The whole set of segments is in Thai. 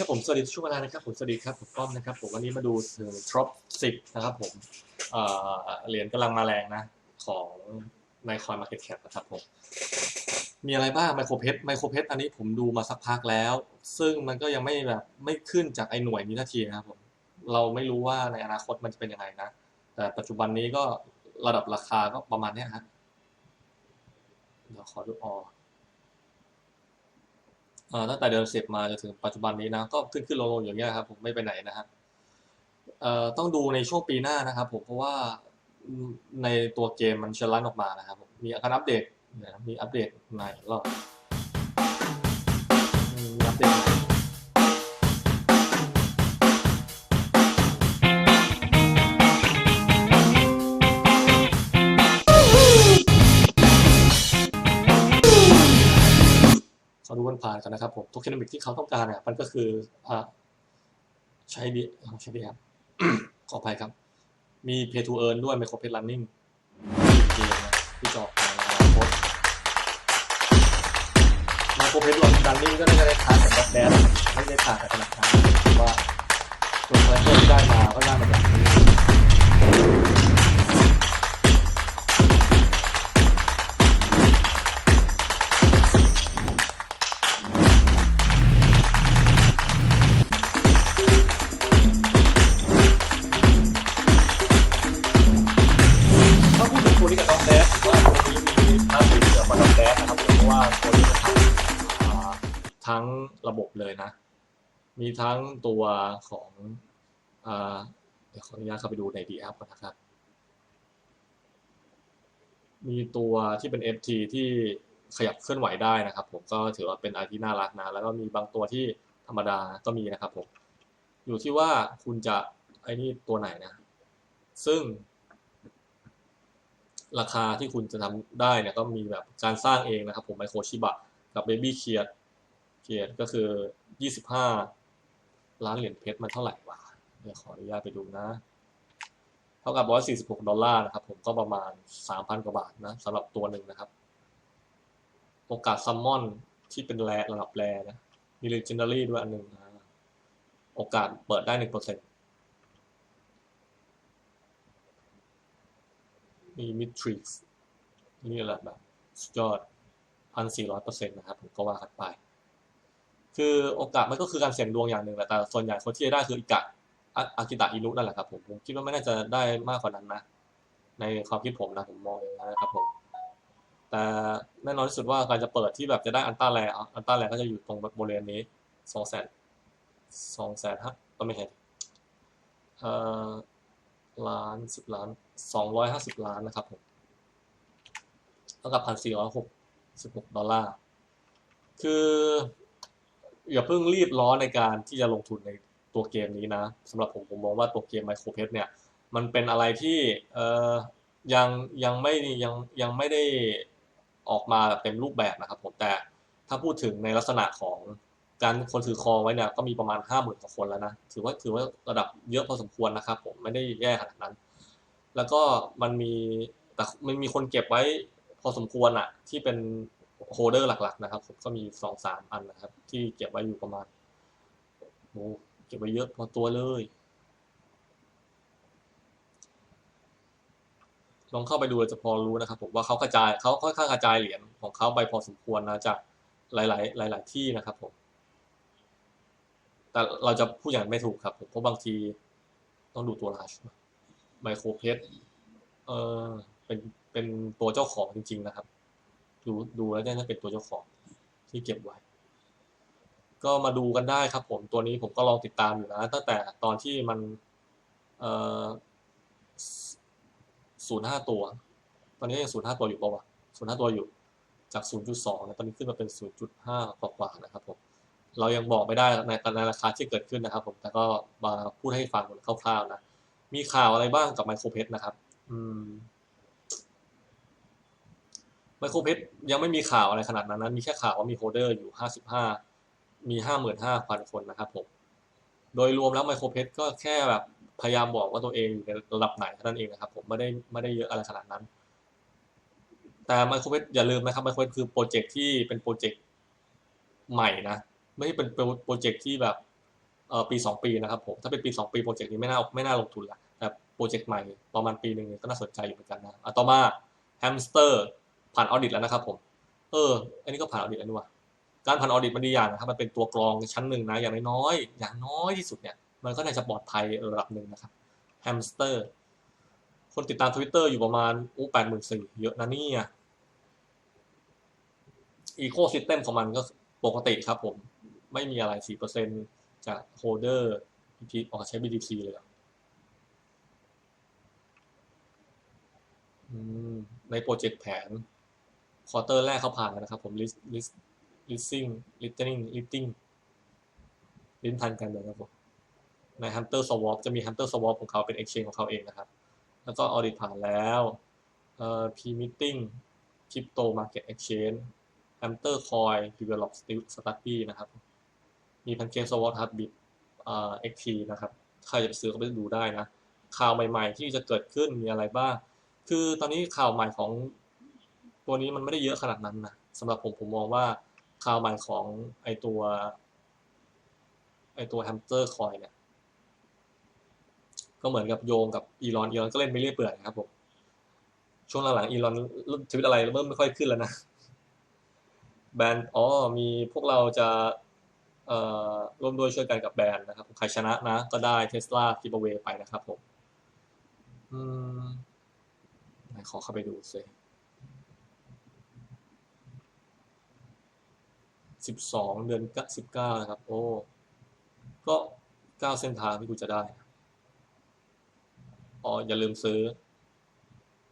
ครับผมสวัสดีช่วงเวลานะครับผมสวัสดีครับผมป้อมนะครับผมวันนี้มาดูถึงทรอปสิบนะครับผมเหรียญกำลังมาแรงนะ ของในคอยมาร์เก็ตแคปนะครับผมมีอะไรบ้างไมโครเพชไมโครเพชอันนี้ผมดูมาสักพักแล้ว ซึ่งมันก็ยังไม่แบบไม่ขึ้นจากไอ้หน่วยนี้ทันทีนะครับผมเราไม่รู้ว่าในอนาคตมันจะเป็นยังไงนะ แต่ปัจจุบันนี้ก็ระดับราคาก็ประมาณนี้ฮะเดี๋ยวขอดูออเอ่อ ตั้งแต่เดือนสิบมาจนถึงปัจจุบันนี้นะก็ขึ้นขึ้นลงลงอย่างเงี้ยครับผมไม่ไปไหนนะฮะเอ่อต้องดูในช่วงปีหน้านะครับผมเพราะว่าในตัวเกมมันชลันออกมานะครับผมมีการอัปเดตนะมีอัปเดตใหม่รอบมีอัปเดต เขาดูกันผ่านกันนะครับผมโทเคนอมิกที่เขาต้องการเนี่ยมันก็คืออ่าใช้ดีใช้ดีครับขออภัยครับ มี Pay to Earn ด้วย Micro Pay Running เกมนะที่จออกมาในอนาคต Micro Pay Running ก็น่าจะได้ทานกับด็อกแดนไม่ได้ต่างกับธนาคารว่าตัวคาแรคเตอร์ที่ได้มาก็ได้มาจากนี้ ทั้งตัวของอเดี๋ยวขออนุญาตเข้าไปดูในดีแอปก่อนนะครับ มีตัวที่เป็น FT ที่ขยับเคลื่อนไหวได้นะครับ ผมก็ถือว่าเป็นอะไรที่น่ารักนะ แล้วก็มีบางตัวที่ธรรมดาก็มีนะครับผมอยู่ที่ว่าคุณจะไอ้นี่ตัวไหนนะ ซึ่ง ราคาที่คุณจะทำได้เนี่ยก็มีแบบการสร้างเองนะครับ ผมไมโครชิบะกับเบบี้เคียดเคียดก็คือ 25 ล้านเหรียญเพชรมันเท่าไหร่วะเดี๋ยวขออนุญาตไปดูนะ เท่ากับ 146 ดอลลาร์นะครับ ผมก็ประมาณ 3,000 กว่าบาทนะสำหรับตัวหนึ่งนะครับ โอกาสซัมมอนที่เป็นแรระดับแรนะ มี legendary ด้วยอันหนึ่งนะโอกาสเปิดได้ 1%มี Matrix นี่แหละแบบสุดยอด 1,400%นะครับ ผมก็ว่ากันไป คือโอกาสมันก็คือการเสี่ยงดวงอย่างหนึ่งแหละแต่ส่วนใหญ่คนที่จะได้คืออิกะอากิตะอินุนั่นแหละครับผมผมคิดว่าไม่น่าจะได้มากกว่านั้นนะ ในความคิดผมนะผมมองอย่างนั้นนะครับผมแต่แน่นอนที่สุดว่าการจะเปิดที่แบบจะได้อันต้าแรอะอันต้าแรก็จะอยู่ตรงบริเวณนี้สองแสนสองแสนฮะก็ไม่เห็นเอ่อล้านสิบล้านสองร้อยห้าสิบล้านนะครับผมเท่ากับพันสี่ร้อยหกสิบหกดอลลาร์คือ อย่าเพิ่งรีบร้อนในการที่จะลงทุนในตัวเกมนี้นะสำหรับผมผมมองว่าตัวเกม Micro p e t เนี่ย มันเป็นอะไรที่เอ่อยังยังไม่ยังยังไม่ได้ออกมาแบบเต็มรูปแบบนะครับผมแต่ถ้าพูดถึงในลักษณะของการคนถือครองไว้เนี่ยก็มีประมาณห้าหมื่นกว่าคนแล้วนะถือว่าถือว่าระดับเยอะพอสมควรนะครับผมไม่ได้แย่ขนาดนั้น แล้วก็มันมีแต่มันมีคนเก็บไว้พอสมควรอะที่เป็น โฮเดอร์หลักๆนะครับผมก็มีสองสามอันนะครับ ที่เก็บไว้อยู่ประมาณโอ้เก็บไว้เยอะพอตัวเลย ลองเข้าไปดูจะพอรู้นะครับ ผมว่าเขากระจายเขาค่อนข้างกระจายเหรียญของเขาไปพอสมควรนะจากหลาย ๆ หลาย ๆ ที่นะครับผมแต่เราจะพูดอย่างไม่ถูกครับผมเพราะบางทีต้องดูตัวราชไมโครเพชเออเป็นเป็นตัวเจ้าของจริง ๆ นะครับ ดูดูแล้วน่าจะเป็นตัวเจ้าของที่เก็บไว้ ก็มาดูกันได้ครับ ผมตัวนี้ผมก็ลองติดตามอยู่นะตั้งแต่ตอนที่มันเอ่อศูนย์ห้าตัว ตอนนี้ยังศูนย์ห้าตัวอยู่ป่าวะศูนย์ห้าตัวอยู่ จากศูนย์จุดสองตอนนี้ขึ้นมาเป็นศูนย์จุดห้ากว่าๆนะครับผมเรายังบอกไม่ได้ในในราคาที่เกิดขึ้นนะครับ ผมแต่ก็มาพูดให้ฟังคร่าวๆนะมีข่าวอะไรบ้างกับไมโครเพชรนะครับ อืม ไมโครเพชยังไม่มีข่าวอะไรขนาดนั้นนะมีแค่ข่าวว่ามีโฮเดอร์อยู่ห้าสิบห้ามีห้าหมื่นห้าพันคนนะครับผม โดยรวมแล้วไมโครเพชก็แค่แบบพยายามบอกว่าตัวเองอยู่ในระดับไหนเท่านั้นเองนะครับผมไม่ได้ไม่ได้เยอะอะไรขนาดนั้น แต่ไมโครเพชอย่าลืมนะครับไมโครเพชคือโปรเจกต์ที่เป็นโปรเจกต์ใหม่นะ ไม่ใช่เป็นโปรเจกต์ที่แบบเออปีสองปีนะครับผมถ้าเป็นปีสองปีโปรเจกต์นี้ไม่น่าไม่น่าลงทุนละแต่โปรเจกต์ใหม่ประมาณปีหนึ่งก็น่าสนใจอยู่เหมือนกันนะอะต่อมาแฮมสเตอร์ ผ่านออดิตแล้วนะครับผมเอออันนี้ก็ผ่านออดิตแล้วนี่ว่าการผ่านออดิตมันดีอย่างนะครับมันเป็นตัวกรองชั้นหนึ่งนะอย่างน้อยๆอย่างน้อยที่สุดเนี่ยมันก็น่าจะปลอดภัยระดับหนึ่งนะครับแฮมสเตอร์คนติดตามทวิตเตอร์อยู่ประมาณอู้แปดหมื่นสี่เยอะนะเนี่ยอีโคซิสเต็มของมันก็ปกติครับผมไม่มีอะไรสี่เปอร์เซ็นจากโฮเดอร์ที่ออกใช้ BTC เลยหรอในโปรเจกต์แผน ควอเตอร์แรกเขาผ่านแล้วนะครับผม list list listing listening listing ลิ้นพันกันเลยครับผมใน Hunter Swap จะมี Hunter Swap ของเขาเป็น exchange ของเขาเองนะครับ แล้วก็ audit ผ่านแล้วเอ่อ P meeting Crypto Market Exchange Hunter Coin Develop Study นะครับ มี Pancake Swap Heartbeat เอ่อ XT นะครับ ใครจะไปซื้อก็ไปดูได้นะ ข่าวใหม่ๆที่จะเกิดขึ้นมีอะไรบ้าง คือตอนนี้ข่าวใหม่ของ ตัวนี้มันไม่ได้เยอะขนาดนั้นนะสำหรับผมผมมองว่าข่าวใหม่ของไอตัวไอตัวแฮมสเตอร์คอยเนี่ย ก็เหมือนกับโยงกับอีลอนอีลอนก็เล่นไม่เรื่อยเปื่อยครับผม ช่วงหลังๆอีลอนชีวิตอะไรเริ่มไม่ค่อยขึ้นแล้วนะ แบรนด์อ๋อมีพวกเราจะเอ่อร่วมด้วยช่วยกันกับแบรนด์นะครับ ใครชนะนะ ก็ได้เทสลากิบเวไปนะครับผม อืมขอเข้าไปดูซิ สิบสองเดือนสิบเก้านะครับ โอ้ ก็เก้าเส้นทางที่กูจะได้ อ๋อ อย่าลืมซื้อ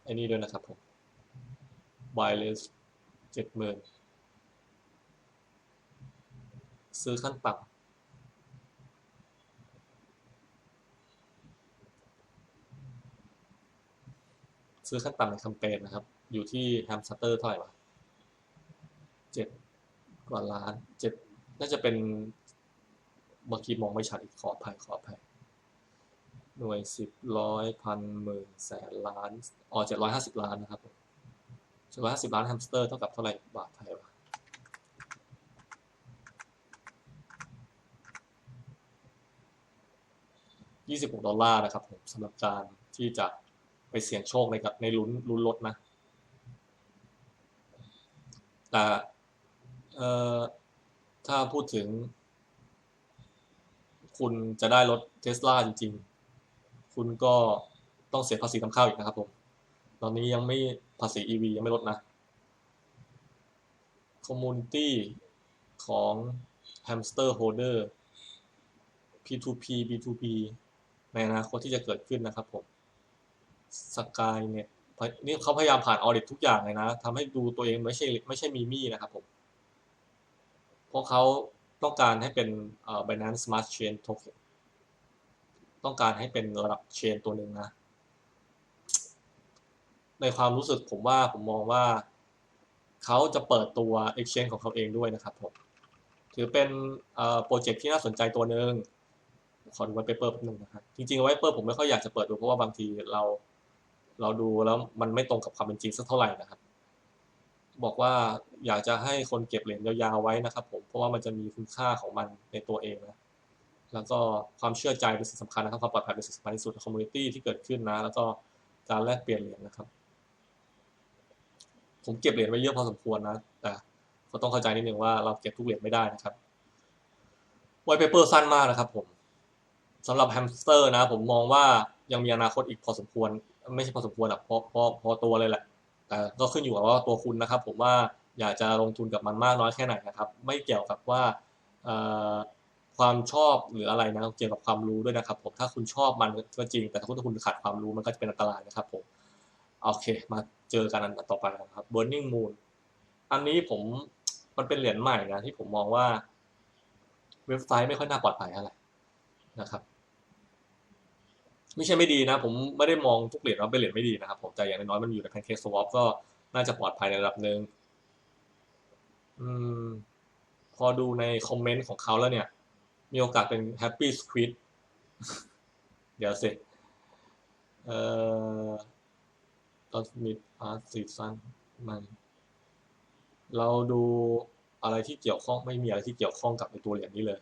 ไอ้นี่ด้วยนะครับผม wireless เจ็ดหมื่นซื้อขั้นต่ำซื้อขั้นต่ำในแคมเปญนะครับ อยู่ที่แฮมสเตอร์เท่าไหร่วะเจ็ด กว่าล้านเจ็ดน่าจะเป็นเมื่อกี้มองไม่ชัดอีกขออภัยขออภัยหน่วยสิบร้อยพันหมื่นแสนล้านอ๋อเจ็ดร้อยห้าสิบล้านนะครับเจ็ดร้อยห้าสิบล้านแฮมสเตอร์เท่ากับเท่าไหร่บาทไทยวะยี่สิบหกดอลลาร์นะครับผมสำหรับการที่จะไปเสี่ยงโชคในกับในลุ้นลุ้นลดนะ แต่ เอ่อถ้าพูดถึง คุณจะได้รถเทสลาจริง ๆ คุณก็ต้องเสียภาษีนำเข้าอีกนะครับผม ตอนนี้ยังไม่ภาษี EV ยังไม่ลดนะ Community ของ Hamster Holder P2P B2B ในอนาคตที่จะเกิดขึ้นนะครับผมสกายเนี่ยนี่เขาพยายามผ่านออดิตทุกอย่างเลยนะทำให้ดูตัวเองไม่ใช่ไม่ใช่มีมี่นะครับผม เพราะเขาต้องการให้เป็น Binance Smart Chain Token ต้องการให้เป็นระดับเชนตัวหนึ่งนะ ในความรู้สึกผมว่าผมมองว่า เขาจะเปิดตัว Exchange ของเขาเองด้วยนะครับผม ถือเป็นโปรเจกต์ที่น่าสนใจตัวหนึ่งขอดูไวเปเปอร์แป๊บนึงนะครับ จริงๆไว้เปอร์ผมไม่ค่อยอยากจะเปิดดูเพราะว่าบางทีเรา เราดูแล้วมันไม่ตรงกับความเป็นจริงสักเท่าไหร่นะครับ บอกว่าอยากจะให้คนเก็บเหรียญยาวๆไว้นะครับ ผมเพราะว่ามันจะมีคุณค่าของมันในตัวเองนะแล้วก็ความเชื่อใจเป็นสิ่งสำคัญนะครับความปลอดภัยเป็นสิ่งสำคัญที่สุดในคอมมูนิตี้ที่เกิดขึ้นนะ แล้วก็การแลกเปลี่ยนเหรียญนะครับ ผมเก็บเหรียญไว้เยอะพอสมควรนะ แต่ก็ต้องเข้าใจนิดนึงว่าเราเก็บทุกเหรียญไม่ได้นะครับไวเปเปอร์สั้นมากนะครับผมสำหรับแฮมสเตอร์นะ ผมมองว่ายังมีอนาคตอีกพอสมควร ไม่ใช่พอสมควรอะพอพอพอตัวเลยแหละ แต่ก็ขึ้นอยู่กับว่าตัวคุณนะครับ ผมว่าอยากจะลงทุนกับมันมากน้อยแค่ไหนนะครับ ไม่เกี่ยวกับว่าความชอบหรืออะไรนะเกี่ยวกับความรู้ด้วยนะครับ ผมถ้าคุณชอบมันก็จริง แต่ถ้าคุณขาดความรู้มันก็จะเป็นอันตรายนะครับผมโอเค มาเจอกันอันต่อไปนะครับ Burning Moon อันนี้ผมมันเป็นเหรียญใหม่นะที่ผมมองว่า เว็บไซต์ไม่ค่อยน่าปลอดภัยเท่าไหร่นะครับ ไม่ใช่ไม่ดีนะ ผมไม่ได้มองทุกเหรียญว่าเป็นเหรียญไม่ดีนะครับ ผมแต่อย่างน้อยมันอยู่ในแพนเค้กสวอปก็น่าจะปลอดภัยในระดับหนึ่งอืม พอดูในคอมเมนต์ของเขาแล้วเนี่ย มีโอกาสเป็นแฮปปี้สควิดเดี๋ยวสิเอ่อตอนมิดอาร์ซีซันมันเราดูอะไรที่เกี่ยวข้องไม่มีอะไรที่เกี่ยวข้องกับในตัวเหรียญนี้เลย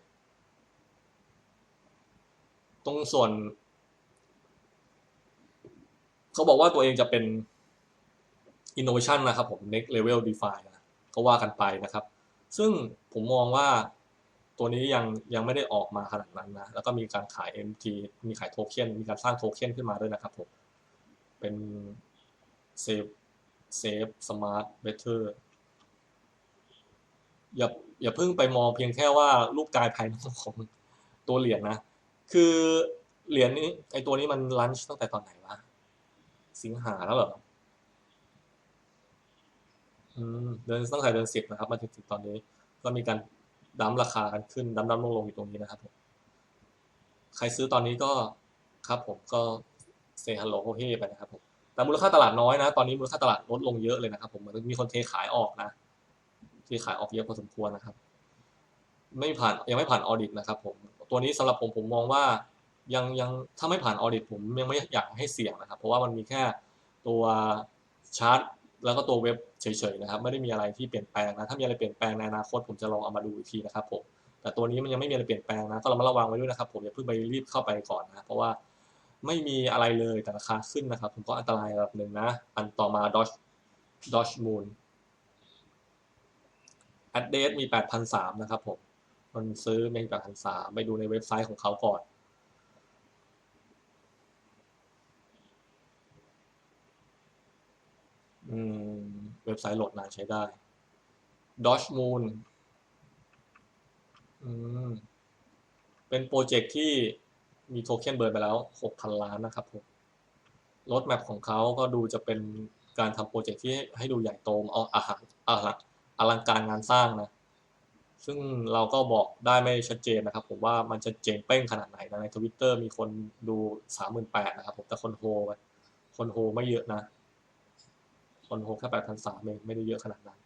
ตรงส่วน เขาบอกว่าตัวเองจะเป็น innovation นะครับผม next level DeFi นะก็ว่ากันไปนะครับ ซึ่งผมมองว่าตัวนี้ยังยังไม่ได้ออกมาขนาดนั้นนะ แล้วก็มีการขาย MT มีขายโทเค็น มีการสร้างโทเค็นขึ้นมาด้วยนะครับผม เป็น Safe Safe Smart Better อย่าอย่าเพิ่งไปมองเพียงแค่ว่ารูปกายภายนอกของตัวเหรียญนะ คือเหรียญนี้ไอตัวนี้มันลันช์ตั้งแต่ตอนไหนวะ สิงหาแล้วเหรอ อืม เดือนตั้งแต่เดือนสิบนะครับ มาถึงตอนนี้ ก็มีการดั้มราคากันขึ้นดั้มดั้มลงลงอยู่ตรงนี้นะครับผมใครซื้อตอนนี้ก็ครับผมก็เซฮัลโหลโฮเฮไปนะครับผมแต่มูลค่าตลาดน้อยนะ ตอนนี้มูลค่าตลาดลดลงเยอะเลยนะครับผมมันมีคนเทขายออกนะเทขายออกเยอะพอสมควรนะครับ ไม่ผ่านยังไม่ผ่านออดิตนะครับผมตัวนี้สำหรับผมผมมองว่า ยังยังถ้าไม่ผ่านออดิตผมยังไม่อยากให้เสี่ยงนะครับ เพราะว่ามันมีแค่ตัวชาร์ตแล้วก็ตัวเว็บเฉยๆนะครับ ไม่ได้มีอะไรที่เปลี่ยนแปลงนะ ถ้ามีอะไรเปลี่ยนแปลงในอนาคตผมจะลองเอามาดูอีกทีนะครับผมแต่ตัวนี้มันยังไม่มีอะไรเปลี่ยนแปลงนะก็เรามาระวังไว้ด้วยนะครับ ผมอย่าเพิ่งไปรีบเข้าไปก่อนนะเพราะว่าไม่มีอะไรเลยแต่ราคาขึ้นนะครับ ผมก็อันตรายระดับหนึ่งนะ อันต่อมา Dodge Dodge Moon แอดเดสมี8,003นะครับผม มันซื้อมี8,003ไปดูในเว็บไซต์ของเขาก่อน อืม เว็บไซต์โหลดนานใช้ได้ Dodge Moon อืมเป็นโปรเจกต์ที่มีโทเค็นเบิร์นไปแล้ว 6,000 ล้านนะครับผมรถแมพของเขาก็ดูจะเป็นการทำโปรเจกต์ที่ให้ดูใหญ่โตเอาอาหารอาหารอลังการงานสร้างนะ ซึ่งเราก็บอกได้ไม่ชัดเจนนะครับ ผมว่ามันจะเจ๋งเป้งขนาดไหนนะในทวิตเตอร์มีคนดูสามหมื่นแปดนะครับผมแต่คนโฮคนโฮไม่เยอะนะ คนโฮแค่แปดพันสามเองไม่ได้เยอะขนาดนั้น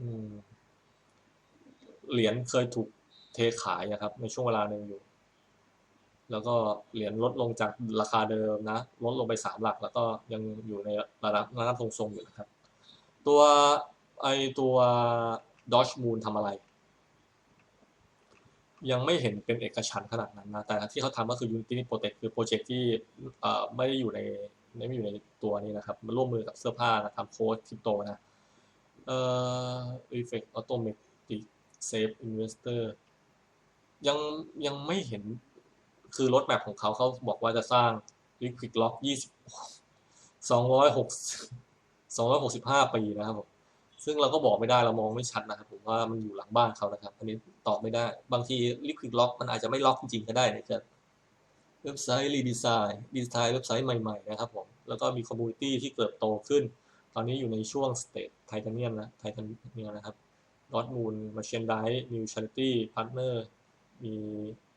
อืมเหรียญเคยถูกเทขายนะครับ ในช่วงเวลาหนึ่งอยู่ แล้วก็เหรียญลดลงจากราคาเดิมนะ ลดลงไปสามหลัก แล้วก็ยังอยู่ในระดับระดับทรงๆอยู่นะครับ ตัวไอตัว Dodge Moon ทำอะไร ยังไม่เห็นเป็นเอกฉันท์ขนาดนั้นนะ แต่ที่เขาทำก็คือ Unity Protect คือโปรเจกต์ที่ไม่ได้อยู่ใน ไม่ได้อยู่ในตัวนี้นะครับมันร่วมมือกับเสื้อผ้านะทำโค้ดคริปโตนะเอ่อ Effect Automatic Safe Investor ยังยังไม่เห็นคือรถแบบของเขาเขาบอกว่าจะสร้าง Liquid Lock 20 206 265 ปีนะครับผมซึ่งเราก็บอกไม่ได้เรามองไม่ชัดนะครับผมว่ามันอยู่หลังบ้านเขานะครับ อันนี้ตอบไม่ได้ บางที Liquid Lock มันอาจจะไม่ล็อกจริงๆก็ได้นะครับ เว็บไซต์รีดีไซน์ดีไซน์เว็บไซต์ใหม่ๆนะครับผมแล้วก็มีคอมมูนิตี้ที่เติบโตขึ้น ตอนนี้อยู่ในช่วงสเตจไทเทเนียมนะไทเทเนียมนะครับดอทมูลมาเชนไดนิวชาริตี้พาร์ทเนอร์มี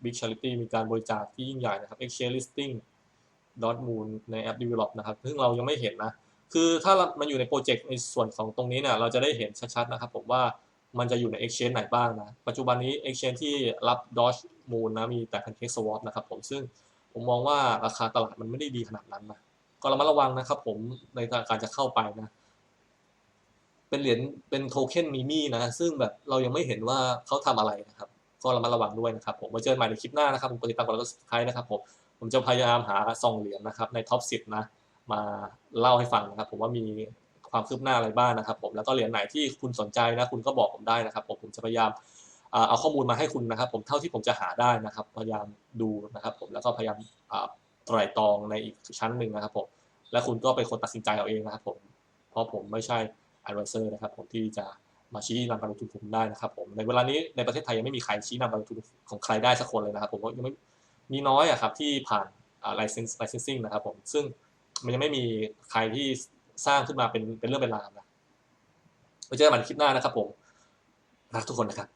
Big Charity มีการบริจาคที่ยิ่งใหญ่นะครับ Exchange Listing ดอทมูลในแอป Develop นะครับซึ่งเรายังไม่เห็นนะ คือถ้ามันอยู่ในโปรเจกต์ในส่วนของตรงนี้เนี่ยเราจะได้เห็นชัดๆนะครับผมว่ามันจะอยู่ใน Exchange ไหนบ้างนะ ปัจจุบันนี้ Exchange ที่รับ Doge Moon นะ มีแต่ Pancake Swap นะครับผมซึ่ง ผมมองว่าราคาตลาดมันไม่ได้ดีขนาดนั้นนะก็ระมัดระวังนะครับผมในการจะเข้าไปนะ เป็นเหรียญเป็นโทเค็นมีมี่นะ ซึ่งแบบเรายังไม่เห็นว่าเขาทำอะไรนะครับ ก็ระมัดระวังด้วยนะครับ ผมมาเจอกันใหม่ในคลิปหน้านะครับผมกดติดตามกดแล้วก็สไครต์นะครับผมผมจะพยายามหาซองเหรียญนะครับ ในท็อปสินะ มาเล่าให้ฟังนะครับ ผมว่ามีความคืบหน้าอะไรบ้างนะครับ ผมแล้วก็เหรียญไหนที่คุณสนใจนะ คุณก็บอกผมได้นะครับ ผมผมจะพยายาม เอาข้อมูลมาให้คุณนะครับ ผมเท่าที่ผมจะหาได้นะครับ พยายามดูนะครับ ผมแล้วก็พยายามไตร่ตรองในอีกชั้นหนึ่งนะครับ ผม และคุณก็เป็นคนตัดสินใจเอาเองนะครับ ผม เพราะผมไม่ใช่ advisor นะครับ ผมที่จะมาชี้นำการลงทุนผมได้นะครับ ผมในเวลานี้ในประเทศไทยยังไม่มีใครชี้นำการลงทุนของใครได้สักคนเลยนะครับ ผมก็ยังไม่มีน้อยอะครับที่ผ่าน license licensing นะครับ ผมซึ่งมันยังไม่มีใครที่สร้างขึ้นมาเป็นเป็นเรื่องเป็นราวนะไว้เจอกันใหม่ในคลิปหน้านะครับ ผมรักทุกคนนะครับ